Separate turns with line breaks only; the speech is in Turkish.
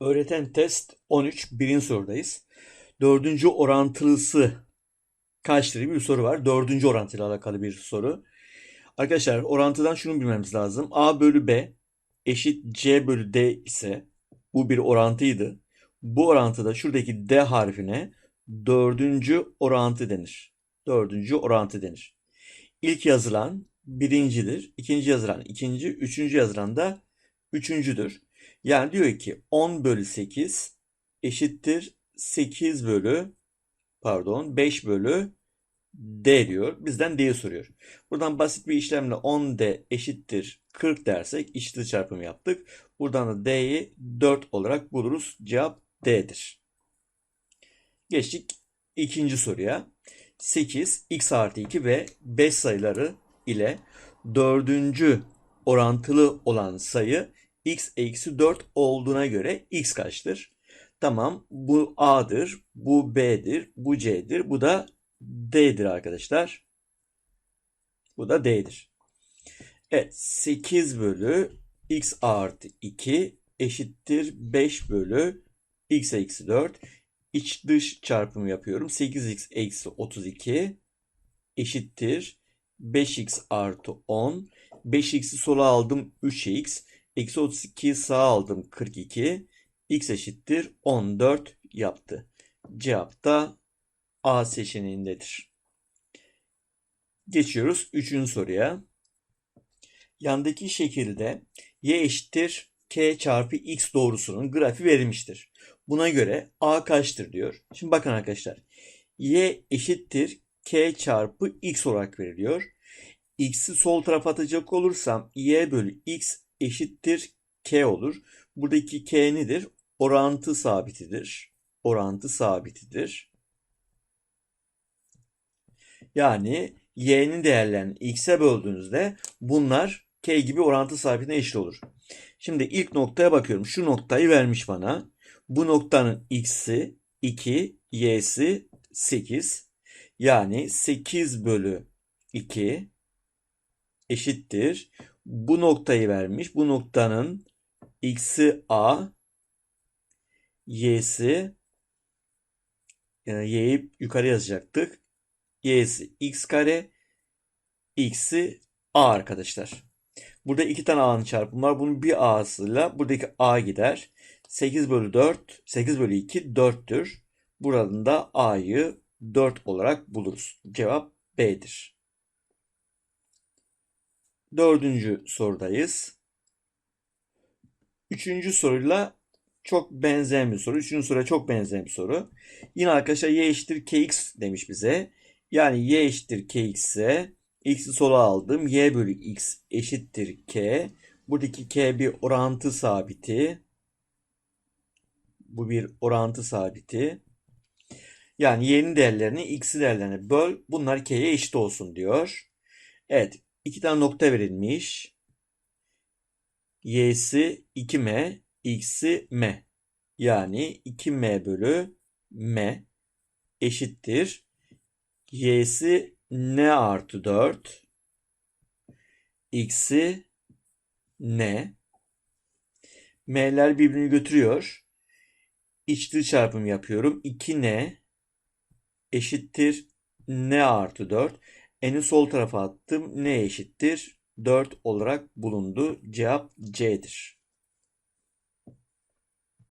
Öğreten test 13. Birinci sorudayız. Dördüncü orantılısı kaçtır bir soru var. Dördüncü orantıyla alakalı bir soru. Arkadaşlar orantıdan şunu bilmemiz lazım. A bölü B eşit C bölü D ise bu bir orantıydı. Bu orantıda şuradaki D harfine dördüncü orantı denir. Dördüncü orantı denir. İlk yazılan birincidir. ikinci yazılan ikinci. Üçüncü yazılan da üçüncüdür. Yani diyor ki 10 bölü 8 eşittir 8 bölü pardon 5 bölü D diyor. Bizden D'yi soruyor. Buradan basit bir işlemle 10D eşittir 40 dersek içli çarpımı yaptık. Buradan da D'yi 4 olarak buluruz. Cevap D'dir. Geçtik ikinci soruya. 8, x artı 2 ve 5 sayıları ile dördüncü orantılı olan sayı x eksi 4 olduğuna göre x kaçtır? Tamam bu A'dır, bu B'dir, bu C'dir, bu da D'dir arkadaşlar. Bu da D'dir. Evet 8 bölü x artı 2 eşittir 5 bölü x eksi 4. İç dış çarpımı yapıyorum. 8x eksi 32 eşittir 5x artı 10. 5x'i sola aldım 3x. Eksi 32'yi sağa aldım 42. X eşittir 14 yaptı. Cevap da A seçeneğindedir. Geçiyoruz 3. soruya. Yandaki şekilde y eşittir k çarpı x doğrusunun grafiği verilmiştir. Buna göre a kaçtır diyor. Şimdi bakın arkadaşlar. y eşittir k çarpı x olarak veriliyor. x'i sol tarafa atacak olursam y bölü x eşittir k olur. Buradaki k nedir? Orantı sabitidir. Orantı sabitidir. Yani y'nin değerlerini x'e böldüğünüzde bunlar k gibi orantı sabitine eşit olur. Şimdi ilk noktaya bakıyorum. Şu noktayı vermiş bana. Bu noktanın x'i 2, y'si 8. Yani 8 bölü 2 eşittir. Bu noktayı vermiş. Bu noktanın x'i a, y'si y'yi yukarı yazacaktık. y'si x kare, x'i a arkadaşlar. Burada iki tane a'nın çarpımı var. Bunun bir a'sıyla buradaki a gider. 8 bölü 4, 8 bölü 2 4'tür. Buradan da a'yı 4 olarak buluruz. Cevap B'dir. Dördüncü sorudayız. Üçüncü soruyla çok benzeyen bir soru. Üçüncü soruya çok benzeyen bir soru. Yine arkadaşlar y eşittir kx demiş bize. Yani y eşittir kx ise x'i sola aldım. y bölü x eşittir k. Buradaki k bir orantı sabiti. Bu bir orantı sabiti. Yani y'nin değerlerini x'i değerlerine böl. Bunlar k'ye eşit olsun diyor. Evet. İki tane nokta verilmiş. y'si 2m, x'i m. Yani 2m bölü m eşittir. y'si n artı 4 x'i n m'ler birbirini götürüyor. İçli çarpım yapıyorum. 2n eşittir n artı 4. N'i sol tarafa attım. n eşittir 4 olarak bulundu. Cevap C'dir.